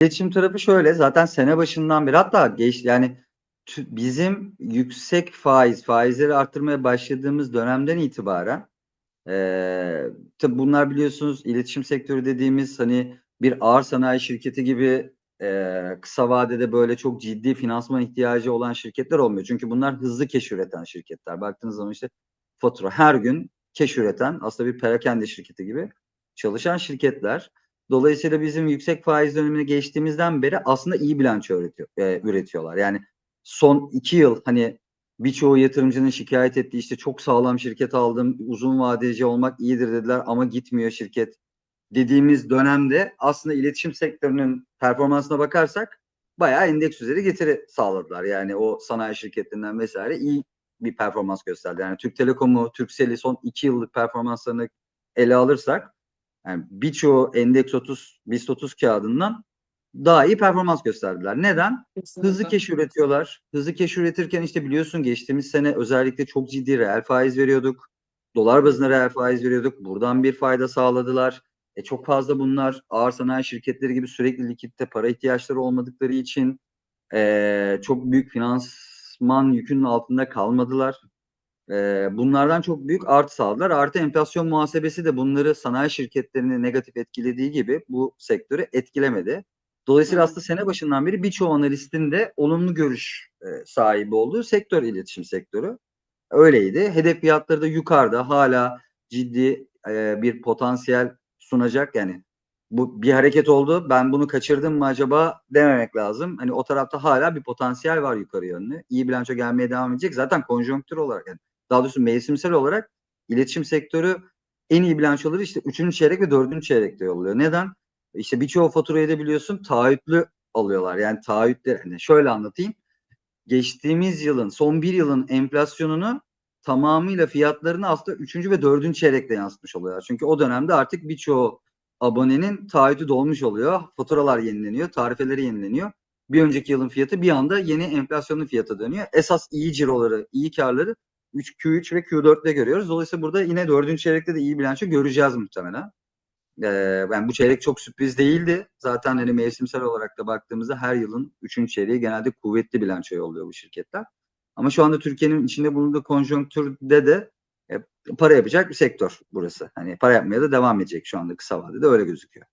İletişim tarafı şöyle zaten sene başından beri hatta geç yani bizim yüksek faiz faizleri arttırmaya başladığımız dönemden itibaren eee tabii bunlar biliyorsunuz iletişim sektörü dediğimiz hani bir ağır sanayi şirketi gibi eee, kısa vadede böyle çok ciddi finansman ihtiyacı olan şirketler olmuyor. Çünkü bunlar hızlı keş üreten şirketler. Baktığınız zaman işte fatura her gün keş üreten aslında bir perakende şirketi gibi çalışan şirketler. Dolayısıyla bizim yüksek faiz dönemine geçtiğimizden beri aslında iyi bilanço üretiyor, e, üretiyorlar. Yani son iki yıl hani birçoğu yatırımcının şikayet ettiği işte çok sağlam şirket aldım, uzun vadeci olmak iyidir dediler ama gitmiyor şirket dediğimiz dönemde aslında iletişim sektörünün performansına bakarsak bayağı endeks üzeri getiri sağladılar. Yani o sanayi şirketlerinden vesaire iyi bir performans gösterdi. Yani Türk Telekom'u, Turkcell'i son iki yıllık performanslarını ele alırsak yani birçoğu endeks 30, BIST 30 kağıdından daha iyi performans gösterdiler. Neden? Hızlı Kesinlikle. keş üretiyorlar. Hızlı keş üretirken işte biliyorsun geçtiğimiz sene özellikle çok ciddi reel faiz veriyorduk. Dolar bazında reel faiz veriyorduk. Buradan bir fayda sağladılar. E çok fazla bunlar ağır sanayi şirketleri gibi sürekli likitte para ihtiyaçları olmadıkları için e, çok büyük finansman yükünün altında kalmadılar. E, bunlardan çok büyük artı sağladılar. Artı enflasyon muhasebesi de bunları sanayi şirketlerini negatif etkilediği gibi bu sektörü etkilemedi. Dolayısıyla aslında sene başından beri birçoğu analistin de olumlu görüş e, sahibi olduğu sektör iletişim sektörü. Öyleydi. Hedef fiyatları da yukarıda hala ciddi e, bir potansiyel sunacak yani bu bir hareket oldu. Ben bunu kaçırdım mı acaba dememek lazım. Hani o tarafta hala bir potansiyel var yukarı yönlü. İyi bilanço gelmeye devam edecek. Zaten konjonktür olarak yani daha doğrusu mevsimsel olarak iletişim sektörü en iyi bilançoları işte 3. çeyrek ve 4. çeyrekte yolluyor. Neden? İşte birçoğu faturayı da biliyorsun taahhütlü alıyorlar. Yani taahhütler hani şöyle anlatayım. Geçtiğimiz yılın son bir yılın enflasyonunu tamamıyla fiyatlarını aslında 3. ve 4. çeyrekte yansıtmış oluyorlar. Çünkü o dönemde artık birçoğu abonenin taahhütü dolmuş oluyor. Faturalar yenileniyor, tarifeleri yenileniyor. Bir önceki yılın fiyatı bir anda yeni enflasyonun fiyatı dönüyor. Esas iyi ciroları, iyi karları 3, Q3 ve Q4'te görüyoruz. Dolayısıyla burada yine 4. çeyrekte de iyi bilanço göreceğiz muhtemelen. Ee, yani bu çeyrek çok sürpriz değildi. Zaten hani mevsimsel olarak da baktığımızda her yılın 3. çeyreği genelde kuvvetli bilanço yolluyor bu şirketler. Ama şu anda Türkiye'nin içinde bulunduğu konjonktürde de e, para yapacak bir sektör burası. Hani para yapmaya da devam edecek şu anda kısa vadede öyle gözüküyor.